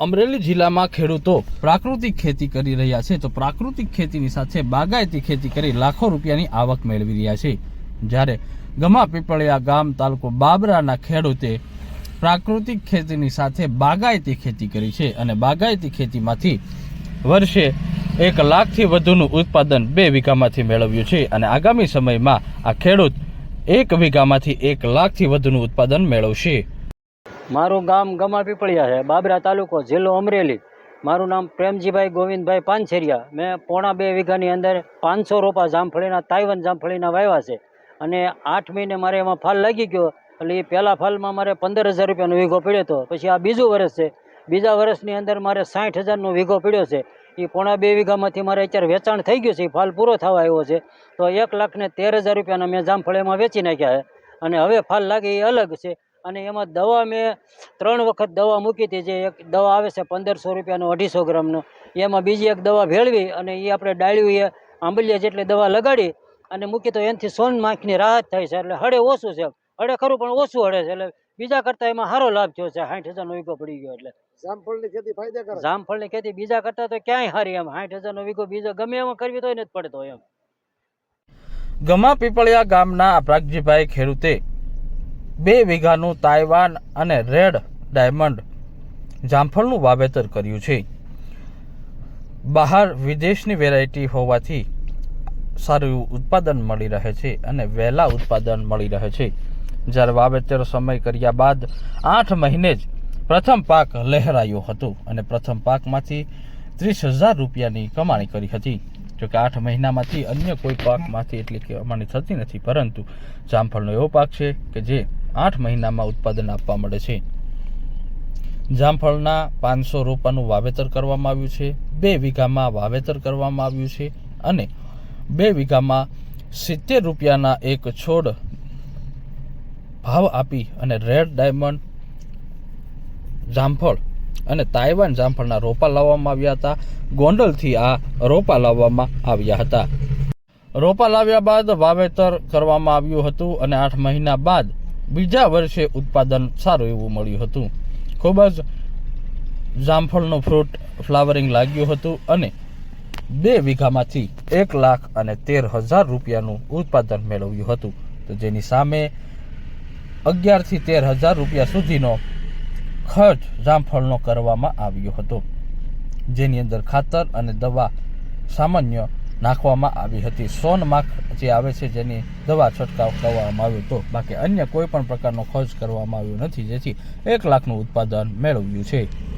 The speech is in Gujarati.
અમરેલી જિલ્લામાં ખેડૂતો પ્રાકૃતિક ખેતી કરી રહ્યા છે. તો પ્રાકૃતિક ખેતીની સાથે બાગાયતી ખેતી કરી લાખો રૂપિયાની આવક મેળવી રહ્યા છે. જ્યારે ગમા પીપળિયા ગામ તાલુકો બાબરાના ખેડૂતે પ્રાકૃતિક ખેતીની સાથે બાગાયતી ખેતી કરી છે અને બાગાયતી ખેતીમાંથી વર્ષે એક લાખથી વધુનું ઉત્પાદન બે વીઘામાંથી મેળવ્યું છે અને આગામી સમયમાં આ ખેડૂત એક વીઘામાંથી એક લાખથી વધુનું ઉત્પાદન મેળવશે. મારું ગામ ગમા પીપળિયા છે, બાબરા તાલુકો, જિલ્લો અમરેલી. મારું નામ પ્રેમજીભાઈ ગોવિંદભાઈ પાનછેરિયા. મેં પોણા બે વીઘાની અંદર પાંચસો રોપા જામફળીના, તાઇવાન જામફળીના વાવ્યા છે. અને આઠ મહિને મારે એમાં ફાલ લાગી ગયો, એટલે એ પહેલાં ફાલમાં મારે પંદર હજાર રૂપિયાનો વીઘો પડ્યો હતો. પછી આ બીજું વર્ષ છે. બીજા વર્ષની અંદર મારે સાઠ હજારનો વીઘો પડ્યો છે. એ પોણા બે વીઘામાંથી મારે અત્યારે વેચાણ થઈ ગયું છે. એ ફાલ પૂરો થવા આવ્યો છે. તો એક લાખને તેર હજાર રૂપિયાના મેં જામફળીમાં વેચી નાખ્યા છે. અને હવે ફાલ લાગે એ અલગ છે. અને એમાં દવા મેં ત્રણ વખત દવા મૂકી હતી જે એક દવા આવે છે પંદરસો રૂપિયાનો અઢીસો ગ્રામનો. એમાં બીજી એક દવા ભેળવી અને એ આપણે ડાળ્યું એ આંબલિયા જેટલી દવા લગાડી અને મૂકી તો એનાથી સોન માખની રાહત થાય છે. એટલે હળે ઓછું છે. હળે ખરું પણ ઓછું હળે છે. એટલે બીજા કરતાં એમાં સારો લાભ થયો છે. સાઠ હજારનો વીઘો પડી ગયો એટલે. જામફળની ખેતી ફાયદાકારક જામફળની ખેતી બીજા કરતાં તો ક્યાંય સારી એમ. સાઠ હજારનો વીઘો બીજો ગમે એમાં કરવી તો નથી પડતો એમ. ગમા પીપળિયા ગામના પ્રાગજીભાઈ ખેડૂતે બે વીઘાનું તાઇવાન અને રેડ ડાયમંડ જામફળનું વાવેતર કર્યું છે. બહાર વિદેશની વેરાયટી હોવાથી સારું ઉત્પાદન મળી રહે છે અને વહેલા ઉત્પાદન મળી રહે છે. જ્યારે વાવેતર સમય કર્યા બાદ આઠ મહિને જ પ્રથમ પાક લહેરાયો હતો અને પ્રથમ પાકમાંથી ત્રીસ હજાર રૂપિયાની કમાણી કરી હતી. જોકે આઠ મહિનામાંથી અન્ય કોઈ પાકમાંથી એટલી કમાણી થતી નથી, પરંતુ જામફળનો એવો પાક છે કે જે આઠ મહિનામાં ઉત્પાદન આપવા મળે છે. જામફળના પાંચસો રોપાનું વાવેતર કરવામાં આવ્યું છે, બે વીઘામાં વાવેતર કરવામાં આવ્યું છે અને બે વીઘામાં સિત્તેર રૂપિયાના એક છોડ ભાવ આપી અને રેડ ડાયમંડ જામફળ અને તાઇવાન જામફળના રોપા લાવવામાં આવ્યા હતા. ગોંડલથી આ રોપા લાવવામાં આવ્યા હતા. રોપા લાવ્યા બાદ વાવેતર કરવામાં આવ્યું હતું અને આઠ મહિના બાદ બીજા વર્ષે ઉત્પાદન સારું એવું મળ્યું હતું. ખૂબ જ જામફળનું ફ્રૂટ ફ્લાવરિંગ લાગ્યું હતું અને બે વીઘામાંથી એક લાખ અને તેર હજાર રૂપિયાનું ઉત્પાદન મેળવ્યું હતું. તો જેની સામે અગિયારથી તેર હજાર રૂપિયા સુધીનો ખર્ચ જામફળનો કરવામાં આવ્યો હતો. જેની અંદર ખાતર અને દવા સામાન્ય નાખવામાં આવી હતી. સોનમાખ જે આવે છે જેની દવા છંટકાવ કરવામાં આવ્યો હતો. બાકી અન્ય કોઈ પણ પ્રકારનો ખર્ચ કરવામાં આવ્યો નથી, જેથી એક લાખનું ઉત્પાદન મેળવ્યું છે.